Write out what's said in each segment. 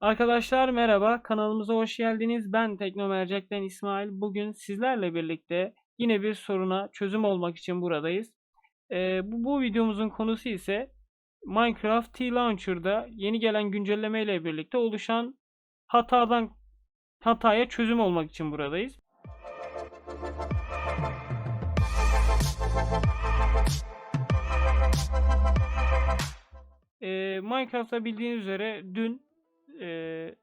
Arkadaşlar merhaba, kanalımıza hoş geldiniz. Ben Teknomercek'ten İsmail. Bugün sizlerle birlikte yine bir soruna çözüm olmak için buradayız. Ee, bu, bu videomuzun konusu ise Minecraft T-Launcher'da yeni gelen güncelleme ile birlikte oluşan hatadan hataya çözüm olmak için buradayız. Ee, Minecraft'ta bildiğiniz üzere dün e,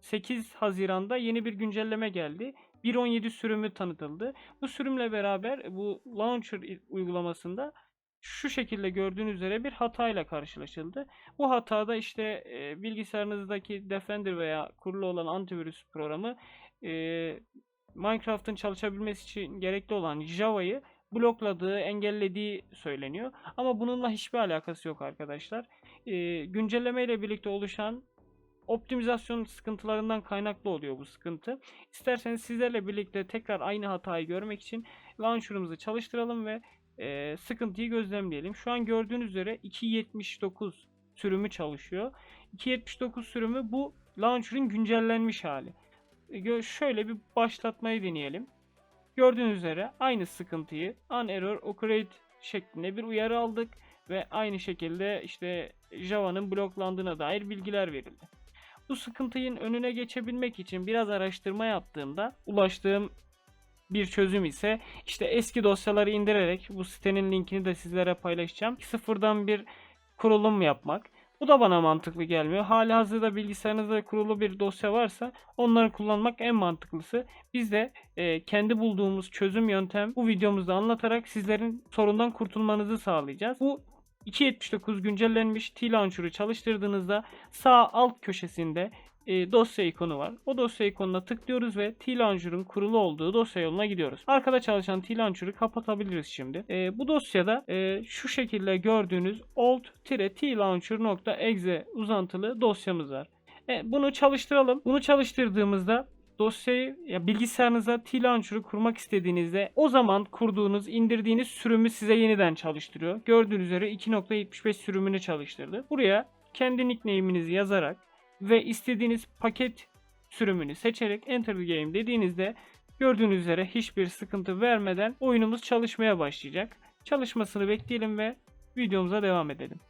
8 Haziran'da yeni bir güncelleme geldi. 1.17 sürümü tanıtıldı. Bu sürümle beraber bu Launcher uygulamasında şu şekilde gördüğünüz üzere bir hatayla karşılaşıldı. Bu hatada işte e, bilgisayarınızdaki Defender veya kurulu olan antivirüs programı e, Minecraft'ın çalışabilmesi için gerekli olan Java'yı blokladığı, engellediği söyleniyor. Ama bununla hiçbir alakası yok arkadaşlar. E, güncelleme ile birlikte oluşan optimizasyon sıkıntılarından kaynaklı oluyor bu sıkıntı. İsterseniz sizlerle birlikte tekrar aynı hatayı görmek için launcher'ımızı çalıştıralım ve e, sıkıntıyı gözlemleyelim. Şu an gördüğünüz üzere 2.79 sürümü çalışıyor. 2.79 sürümü bu launcher'ın güncellenmiş hali. E, şöyle bir başlatmayı deneyelim. Gördüğünüz üzere aynı sıkıntıyı un error occurred şeklinde bir uyarı aldık ve aynı şekilde işte Java'nın bloklandığına dair bilgiler verildi. Bu sıkıntının önüne geçebilmek için biraz araştırma yaptığımda ulaştığım bir çözüm ise işte eski dosyaları indirerek bu sitenin linkini de sizlere paylaşacağım. Sıfırdan bir kurulum yapmak. Bu da bana mantıklı gelmiyor. Hali hazırda bilgisayarınızda kurulu bir dosya varsa onları kullanmak en mantıklısı. Biz de e, kendi bulduğumuz çözüm yöntem bu videomuzda anlatarak sizlerin sorundan kurtulmanızı sağlayacağız. Bu 2.79 güncellenmiş T-Launcher'ı çalıştırdığınızda sağ alt köşesinde e, dosya ikonu var. O dosya ikonuna tıklıyoruz ve T-Launcher'ın kurulu olduğu dosya yoluna gidiyoruz. Arkada çalışan T-Launcher'ı kapatabiliriz şimdi. E, bu dosyada e, şu şekilde gördüğünüz alt-tlauncher.exe uzantılı dosyamız var. E, bunu çalıştıralım. Bunu çalıştırdığımızda dosyayı ya bilgisayarınıza T-Launcher'ı kurmak istediğinizde o zaman kurduğunuz, indirdiğiniz sürümü size yeniden çalıştırıyor. Gördüğünüz üzere 2.75 sürümünü çalıştırdı. Buraya kendi nickname'inizi yazarak ve istediğiniz paket sürümünü seçerek Enter the Game dediğinizde gördüğünüz üzere hiçbir sıkıntı vermeden oyunumuz çalışmaya başlayacak. Çalışmasını bekleyelim ve videomuza devam edelim.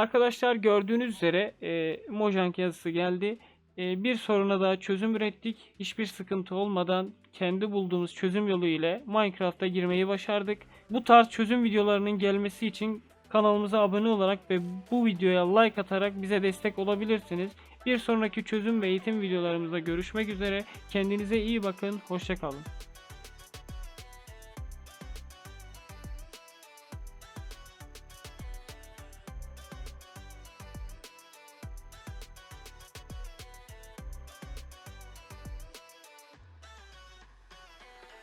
Arkadaşlar gördüğünüz üzere e, Mojang yazısı geldi. E, bir soruna daha çözüm ürettik. Hiçbir sıkıntı olmadan kendi bulduğumuz çözüm yolu ile Minecraft'a girmeyi başardık. Bu tarz çözüm videolarının gelmesi için kanalımıza abone olarak ve bu videoya like atarak bize destek olabilirsiniz. Bir sonraki çözüm ve eğitim videolarımızda görüşmek üzere. Kendinize iyi bakın. Hoşçakalın.